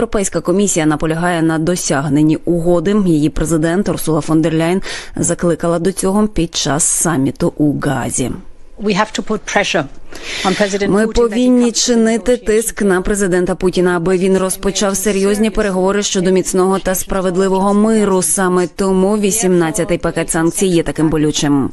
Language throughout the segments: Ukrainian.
Європейська комісія наполягає на досягненні угоди. Її президент Урсула фон дер Ляйн закликала до цього під час саміту у Газі. Ми повинні чинити тиск на президента Путіна, аби він розпочав серйозні переговори щодо міцного та справедливого миру. Саме тому 18-й пакет санкцій є таким болючим.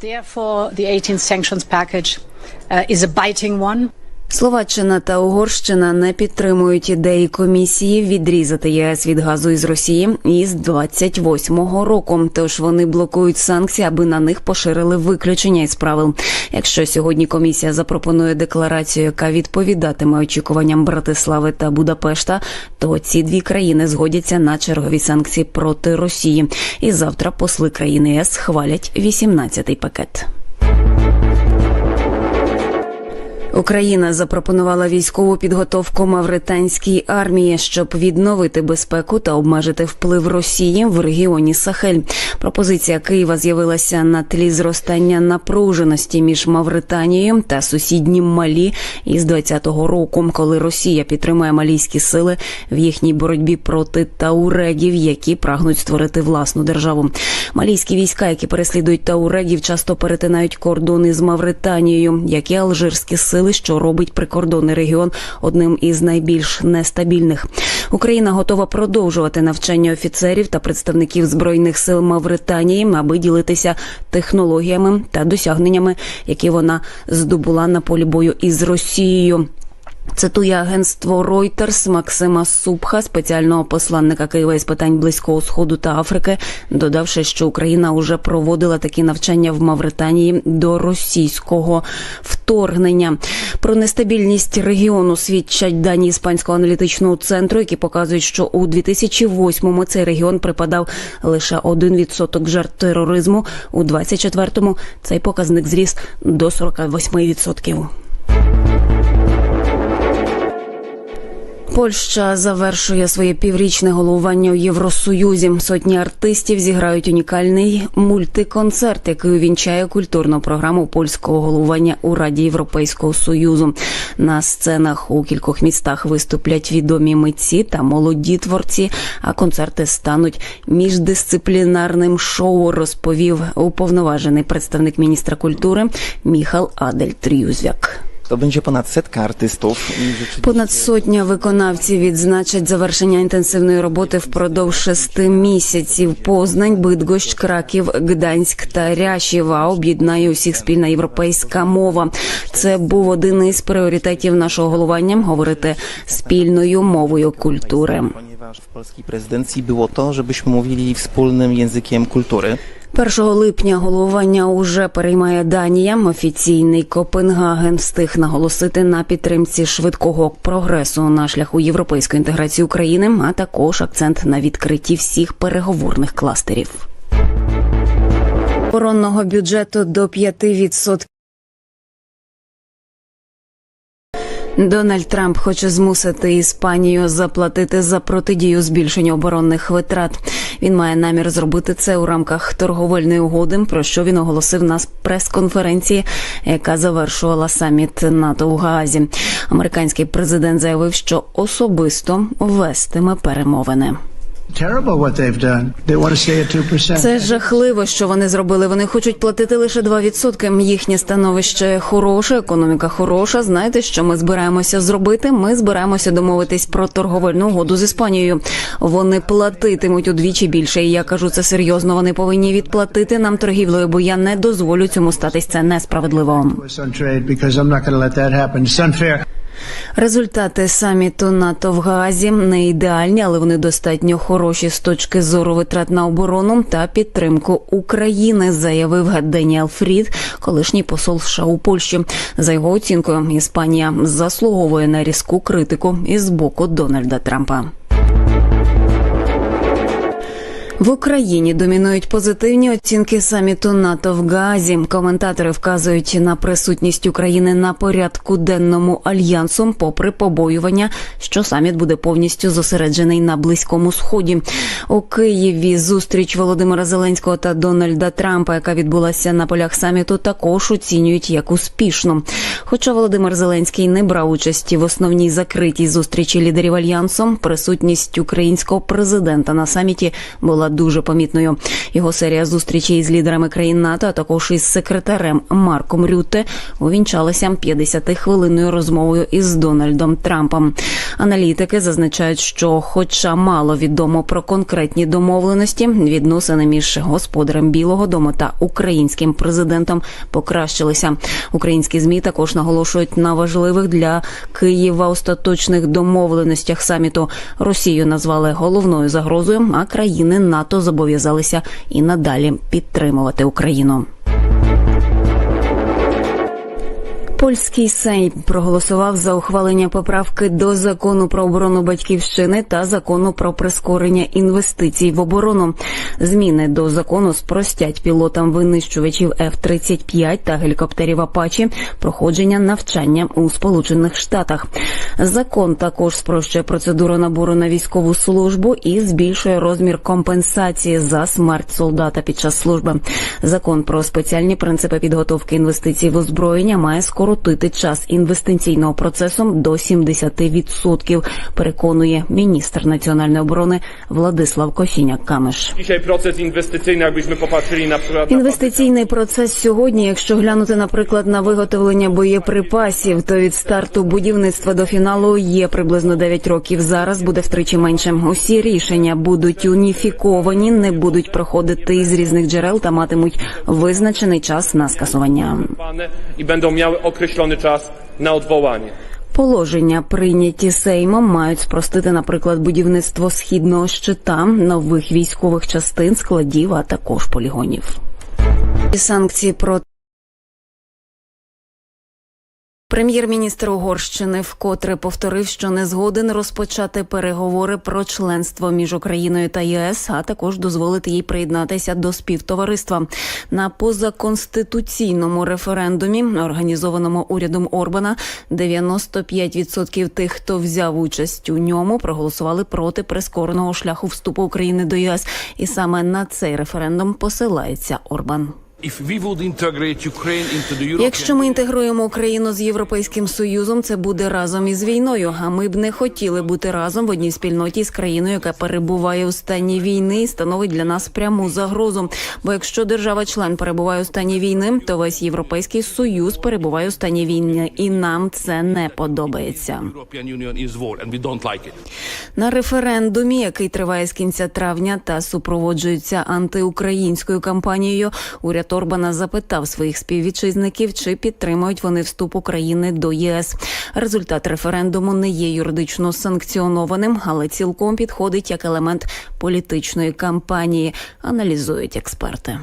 Therefore, the 18th sanctions package is a biting one. Словаччина та Угорщина не підтримують ідеї комісії відрізати ЄС від газу із Росії із 28-го року. Тож вони блокують санкції, аби на них поширили виключення із правил. Якщо сьогодні комісія запропонує декларацію, яка відповідатиме очікуванням Братислави та Будапешта, то ці дві країни згодяться на чергові санкції проти Росії. І завтра посли країни ЄС хвалять 18-й пакет. Україна запропонувала військову підготовку мавританській армії, щоб відновити безпеку та обмежити вплив Росії в регіоні Сахель. Пропозиція Києва з'явилася на тлі зростання напруженості між Мавританією та сусіднім Малі із 20-го року, коли Росія підтримує малійські сили в їхній боротьбі проти таурегів, які прагнуть створити власну державу. Малійські війська, які переслідують таурегів, часто перетинають кордони з Мавританією, як і алжирські сили, що робить прикордонний регіон одним із найбільш нестабільних. Україна готова продовжувати навчання офіцерів та представників збройних сил Мавританії, аби ділитися технологіями та досягненнями, які вона здобула на полі бою із Росією. Цитує агентство Reuters Максима Супха, спеціального посланника Києва із питань близького сходу та Африки, додавши, що Україна уже проводила такі навчання в Мавританії до російського вторгнення. Про нестабільність регіону свідчать дані іспанського аналітичного центру, які показують, що у 2008-му цей регіон припадав лише 1% жертв тероризму. У 24-му цей показник зріс до 48%. Польща завершує своє піврічне головування у Євросоюзі. Сотні артистів зіграють унікальний мультиконцерт, який увінчає культурну програму польського головування у Раді Європейського союзу. На сценах у кількох містах виступлять відомі митці та молоді творці. А концерти стануть міждисциплінарним шоу. Розповів уповноважений представник міністра культури Міхал Адель Трюзвяк. To będzie ponad setka artystów. Понад сотня виконавців відзначать завершення інтенсивної роботи впродовж шести місяців. Познань, Бидгощ, Краків, Гданськ та Ряшєва об'єднає усіх спільна європейська мова. Це був один із пріоритетів нашого головання говорити спільною мовою культури. Ponieważ w polskiej prezydencji było to, żebyśmy mówili wspólnym językiem kultury. 1 липня головування уже переймає Данія. Офіційний Копенгаген встиг наголосити на підтримці швидкого прогресу на шляху європейської інтеграції України, а також акцент на відкритті всіх переговорних кластерів. Оборонного бюджету до 5%. Дональд Трамп хоче змусити Іспанію заплатити за протидію збільшенню оборонних витрат. Він має намір зробити це у рамках торговельної угоди, про що він оголосив на прес-конференції, яка завершувала саміт НАТО у Гаазі. Американський президент заявив, що особисто вестиме перемовини. Terrible what they've done. They want to stay at 2%. Це жахливо, що вони зробили. Вони хочуть платити лише 2%. Їхнє становище хороше, економіка хороша. Знаєте, що ми збираємося зробити? Ми збираємося домовитись про торговельну угоду з Іспанією. Вони платитимуть удвічі більше. І я кажу це серйозно. Вони повинні відплатити нам торгівлею, бо я не дозволю цьому статись. Це несправедливо. Результати саміту НАТО в Гаазі не ідеальні, але вони достатньо хороші з точки зору витрат на оборону та підтримку України, заявив Даніел Фрід, колишній посол США у Польщі. За його оцінкою, Іспанія заслуговує на різку критику із боку Дональда Трампа. В Україні домінують позитивні оцінки саміту НАТО в Гаазі. Коментатори вказують на присутність України на порядку денному альянсом, попри побоювання, що саміт буде повністю зосереджений на близькому сході. У Києві зустріч Володимира Зеленського та Дональда Трампа, яка відбулася на полях саміту, також оцінюють як успішну. Хоча Володимир Зеленський не брав участі в основній закритій зустрічі лідерів альянсу, присутність українського президента на саміті була дуже помітною. Його серія зустрічей з лідерами країн НАТО, а також із секретарем Марком Рютте, увінчалася 50-хвилинною розмовою із Дональдом Трампом. Аналітики зазначають, що, хоча мало відомо про конкретні домовленості, відносини між господарем Білого Дому та українським президентом покращилися. Українські змі також наголошують на важливих для Києва остаточних домовленостях саміту. Росію назвали головною загрозою, а країни НАТО зобов'язалися і надалі підтримувати Україну. Польський Сейм проголосував за ухвалення поправки до закону про оборону батьківщини та закону про прискорення інвестицій в оборону. Зміни до закону спростять пілотам винищувачів F-35 та гелікоптерів Апачі проходження навчання у Сполучених Штатах. Закон також спрощує процедуру набору на військову службу і збільшує розмір компенсації за смерть солдата під час служби. Закон про спеціальні принципи підготовки інвестицій в озброєння має скоротити час інвестиційного процесу до 70%, переконує міністр національної оборони Владислав Косіняк Камеш. Inwestycyjny, jakbyśmy popatrzyli na Інвестиційний процес сьогодні, якщо глянути, наприклад, на виготовлення боєприпасів, то від старту будівництва до фіналу є приблизно 9 років. Зараз буде втричі менше. Усі рішення будуть уніфіковані, не будуть проходити із різних джерел та матимуть визначений час на скасування. będą miały określony czas na odwołanie. Положення, прийняті Сеймом, мають спростити, наприклад, будівництво східного щита, нових військових частин, складів, а також полігонів. Санкції проти Прем'єр-міністр Угорщини вкотре повторив, що не згоден розпочати переговори про членство між Україною та ЄС, а також дозволити їй приєднатися до співтовариства. На позаконституційному референдумі, організованому урядом Орбана, 95% тих, хто взяв участь у ньому, проголосували проти прискореного шляху вступу України до ЄС. І саме на цей референдум посилається Орбан. Якщо ми інтегруємо Україну з Європейським Союзом, це буде разом із війною. А ми б не хотіли бути разом в одній спільноті з країною, яка перебуває у стані війни і становить для нас пряму загрозу. Бо якщо держава-член перебуває у стані війни, то весь європейський союз перебуває у стані війни, і нам це не подобається. На референдумі, який триває з кінця травня та супроводжується антиукраїнською кампанією, уряд Орбана запитав своїх співвітчизників, чи підтримують вони вступ України до ЄС. Результат референдуму не є юридично санкціонованим, але цілком підходить як елемент політичної кампанії, аналізують експерти.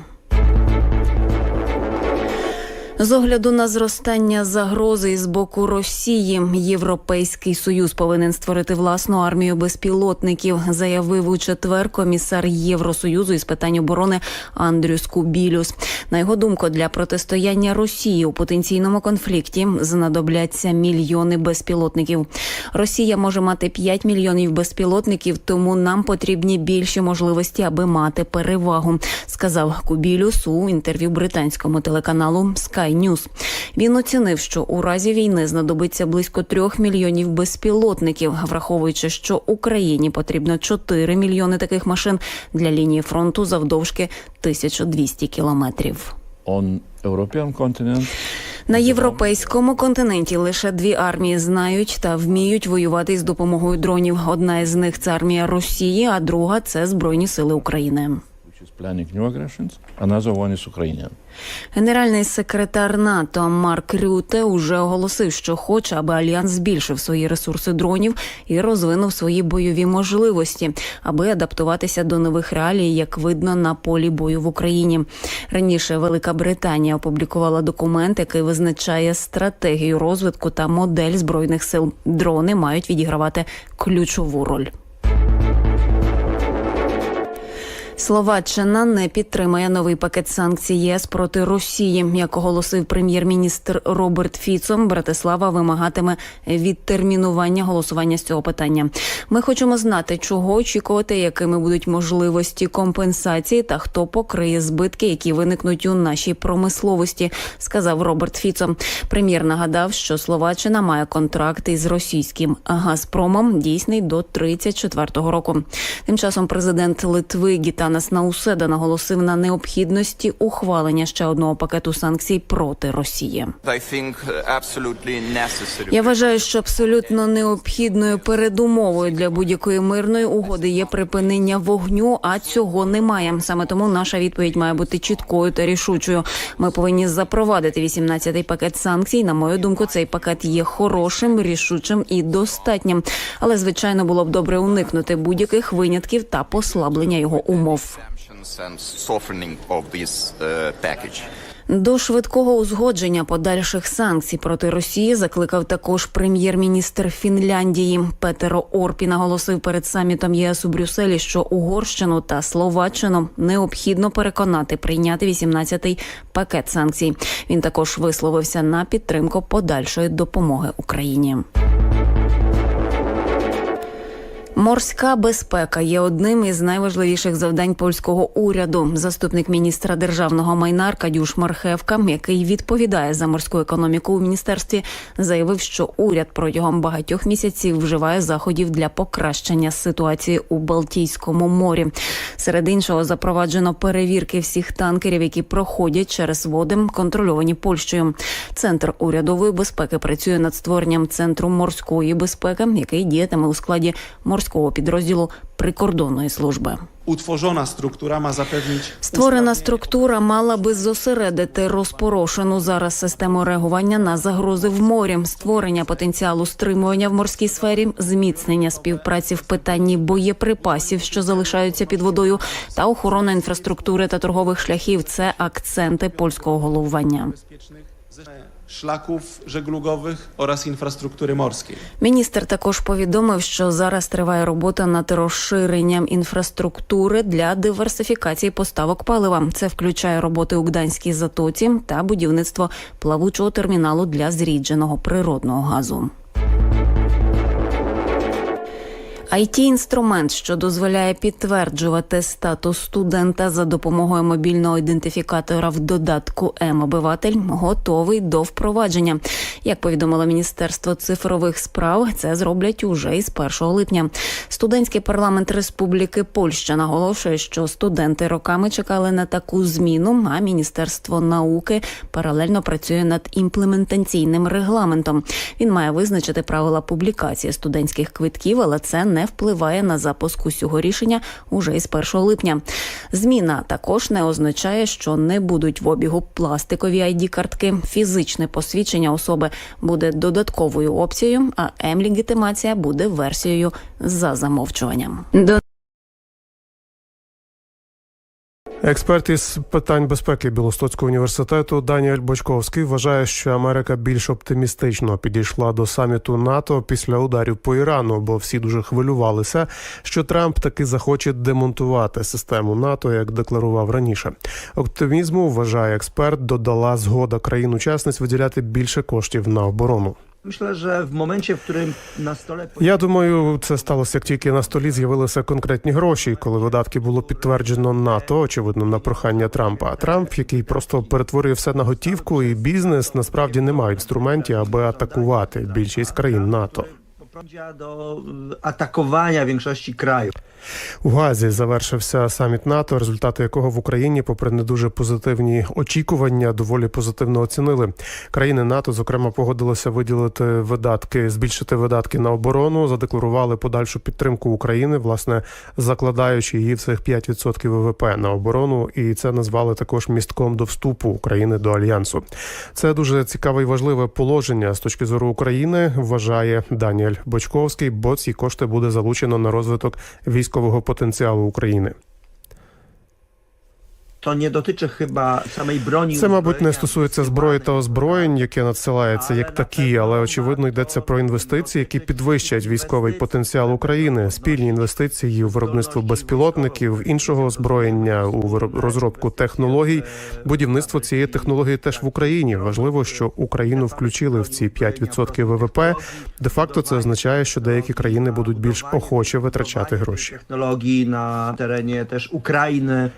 З огляду на зростання загрози з боку Росії, Європейський союз повинен створити власну армію безпілотників, заявив у четвер комісар Євросоюзу із питань оборони Андрюс Кубілюс. На його думку, для протистояння Росії у потенційному конфлікті знадобляться мільйони безпілотників. Росія може мати 5 мільйонів безпілотників, тому нам потрібні більші можливості, аби мати перевагу, сказав Кубілюс у інтерв'ю британському телеканалу Sky News. Він оцінив, що у разі війни знадобиться близько трьох мільйонів безпілотників, враховуючи, що Україні потрібно 4 мільйони таких машин для лінії фронту завдовжки 1200 кілометрів. on European continent На європейському континенті лише дві армії знають та вміють воювати з допомогою дронів. Одна із них це армія Росії, а друга це Збройні Сили України. Генеральний секретар НАТО Марк Рюте уже оголосив, що хоче, аби альянс збільшив свої ресурси дронів і розвинув свої бойові можливості, аби адаптуватися до нових реалій, як видно на полі бою в Україні. Раніше Велика Британія опублікувала документ, який визначає стратегію розвитку та модель збройних сил. Дрони мають відігравати ключову роль. Словаччина не підтримає новий пакет санкцій ЄС проти Росії. Як оголосив прем'єр-міністр Роберт Фіцо, Братислава вимагатиме відтермінування голосування з цього питання. Ми хочемо знати, чого очікувати, якими будуть можливості компенсації та хто покриє збитки, які виникнуть у нашій промисловості, сказав Роберт Фіцо. Прем'єр нагадав, що Словаччина має контракт із російським Газпромом, дійсний до 34-го року. Тим часом президент Литви Гітанас Науседа наголосив на необхідності ухвалення ще одного пакету санкцій проти Росії. Я вважаю, що абсолютно необхідною передумовою для будь-якої мирної угоди є припинення вогню, а цього немає. Саме тому наша відповідь має бути чіткою та рішучою. Ми повинні запровадити 18-й пакет санкцій. На мою думку, цей пакет є хорошим, рішучим і достатнім. Але звичайно було б добре уникнути будь-яких винятків та послаблення його умов. This uh. До швидкого узгодження подальших санкцій проти Росії закликав також прем'єр-міністр Фінляндії Петеро Орпі. Наголосив перед самітом ЄС у Брюсселі, що Угорщину та Словаччину необхідно переконати прийняти 18-й пакет санкцій. Він також висловився на підтримку подальшої допомоги Україні. Морська безпека є одним із найважливіших завдань польського уряду. Заступник міністра державного майна Аркадюш Мархевка, який відповідає за морську економіку у міністерстві, заявив, що уряд протягом багатьох місяців вживає заходів для покращення ситуації у Балтійському морі. Серед іншого запроваджено перевірки всіх танкерів, які проходять через води, контрольовані Польщею. Центр урядової безпеки працює над створенням центру морської безпеки, який діятиме у складі морського підрозділу прикордонної служби. Utworzona struktura ma zapewnić Створена структура мала би зосередити розпорошену зараз систему реагування на загрози в морі, створення потенціалу стримування в морській сфері, зміцнення співпраці в питанні боєприпасів, що залишаються під водою, та охорона інфраструктури та торгових шляхів. Це акценти польського головування. Szlaków жеглугових oraz інфраструктури морської. Міністр також повідомив, що зараз триває робота над розширенням інфраструктури для диверсифікації поставок палива. Це включає роботи у Гданській затоці та будівництво плавучого терміналу для зрідженого природного газу. It інструмент, що дозволяє підтверджувати статус студента за допомогою мобільного ідентифікатора в додатку М-обиватель, готовий до впровадження. Як повідомило Міністерство цифрових справ, це зроблять уже із 1 липня. Студентський парламент Республіки Польща наголошує, що студенти роками чекали на таку зміну. А Міністерство науки паралельно працює над імплементаційним регламентом. Він має визначити правила публікації студентських квитків, але це не впливає на запуск усього рішення уже із 1 липня. Зміна також не означає, що не будуть в обігу пластикові id картки. Фізичне посвідчення особи буде додатковою опцією, а М-легітимація буде версією за замовчуванням. Експерт із питань безпеки Білостоцького університету Даніель Бочковський вважає, що Америка більш оптимістично підійшла до саміту НАТО після ударів по Ірану, бо всі дуже хвилювалися, що Трамп таки захоче демонтувати систему НАТО, як декларував раніше. Оптимізму вважає експерт, додала згода країн-учасниць виділяти більше коштів на оборону. Myślę, że w momencie, w którym na stole Я думаю, це сталося як тільки на столі з'явилися конкретні гроші, коли видатки було підтверджено НАТО, очевидно, на прохання Трампа. Трамп, який просто перетворює все на готівку, і бізнес насправді не має інструментів, аби атакувати більшість країн НАТО. Doprowadza do y, atakowania większości krajów. У Газі завершився саміт НАТО, результати якого в Україні, попри не дуже позитивні очікування, доволі позитивно оцінили. Країни НАТО, зокрема, погодилися виділити видатки, збільшити видатки на оборону, задекларували подальшу підтримку України, власне закладаючи її в цих 5% ВВП на оборону, і це назвали також містком до вступу України до альянсу. Це дуже цікаве і важливе положення з точки зору України. Вважає Даніель Бочковський, бо ці кошти буде залучено на розвиток військового потенціалу України. To nie dotyczy chyba samej broni. Це, мабуть, не стосується зброї та озброєнь, яке надсилається як такі, але очевидно йдеться про інвестиції, які підвищать військовий потенціал України, спільні інвестиції у виробництво безпілотників, іншого озброєння, у розробку технологій. Будівництво цієї технології теж в Україні. Важливо, що Україну включили в ці 5% ВВП. Де факто це означає, що деякі країни будуть більш охоче витрачати гроші. Technologii na terenie też Ukrainy.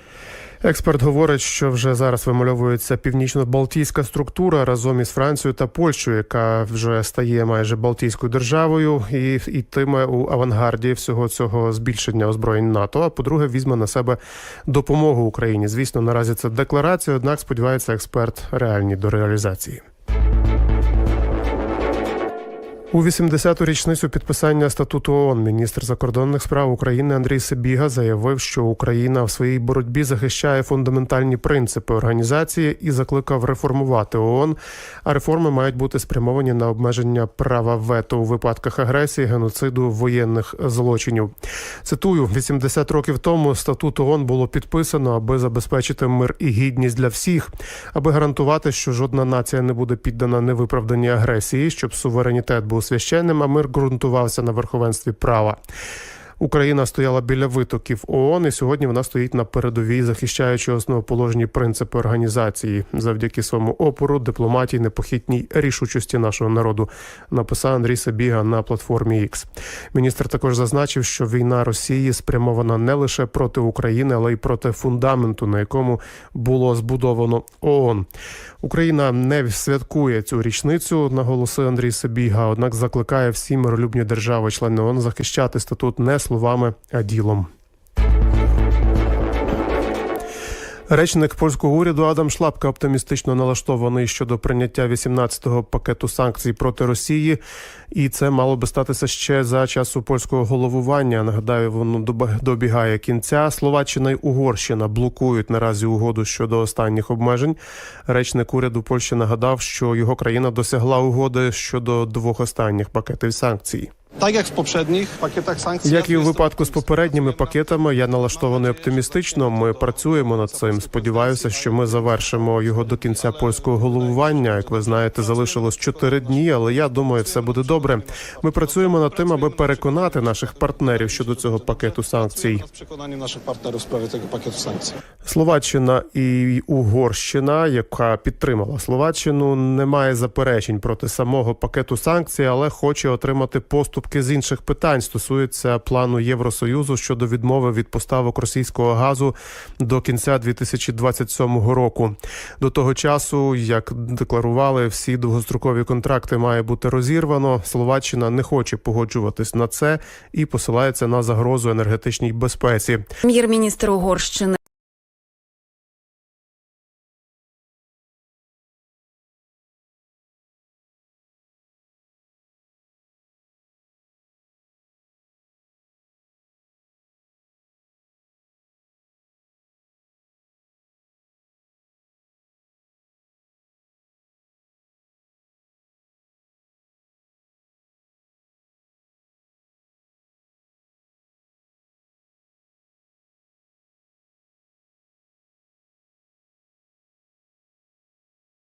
Експерт говорить, що вже зараз вимальовується північно-балтійська структура разом із Францією та Польщею, яка вже стає майже Балтійською державою, і йтиме у авангарді всього цього збільшення озброєнь НАТО. А по-друге, візьме на себе допомогу Україні. Звісно, наразі це декларація, однак сподівається експерт реальні до реалізації. У 80-ту річницю підписання статуту ООН міністр закордонних справ України Андрій Сибіга заявив, що Україна в своїй боротьбі захищає фундаментальні принципи організації і закликав реформувати ООН. А реформи мають бути спрямовані на обмеження права вето у випадках агресії, геноциду, воєнних злочинів. Цитую: 80 років тому статут ООН було підписано, аби забезпечити мир і гідність для всіх, аби гарантувати, що жодна нація не буде піддана невиправданій агресії, щоб суверенітет був священним, а мир ґрунтувався на верховенстві права. Україна стояла біля витоків ООН, і сьогодні вона стоїть на передовій, захищаючи основоположні принципи організації завдяки своєму опору, дипломатії, непохитній рішучості нашого народу. Написав Андрій Сабіга на платформі X. Міністр також зазначив, що війна Росії спрямована не лише проти України, але й проти фундаменту, на якому було збудовано ООН. Україна не святкує цю річницю, наголосив Андрій Сабіга. Однак закликає всі миролюбні держави, члени ООН, захищати статут не словами, а ділом. Речник польського уряду Адам Шлапка оптимістично налаштований щодо прийняття 18-го пакету санкцій проти Росії, і це мало би статися ще за часу польського головування. Нагадаю, воно добігає кінця. Словаччина й Угорщина блокують наразі угоду щодо останніх обмежень. Речник уряду Польщі нагадав, що його країна досягла угоди щодо двох останніх пакетів санкцій. Tak jak w poprzednich pakietach sankcji. Як і у випадку з попередніми пакетами, я налаштований оптимістично. Ми працюємо над цим. Сподіваюся, що ми завершимо його до кінця польського головування. Як ви знаєте, залишилось чотири дні, але я думаю, все буде добре. Ми працюємо над тим, аби переконати наших партнерів щодо цього пакету санкцій. Naszych partnerów w sprawie tego pakietu sankcji. Словаччина і Угорщина, яка підтримала Словаччину, не має заперечень проти самого пакету санкцій, але хоче отримати поступки з інших питань. Стосується плану Євросоюзу щодо відмови від поставок російського газу до кінця 2027 року. До того часу, як декларували, всі довгострокові контракти має бути розірвано. Словаччина не хоче погоджуватись на це і посилається на загрозу енергетичній безпеці. Прем'єр-міністр Угорщини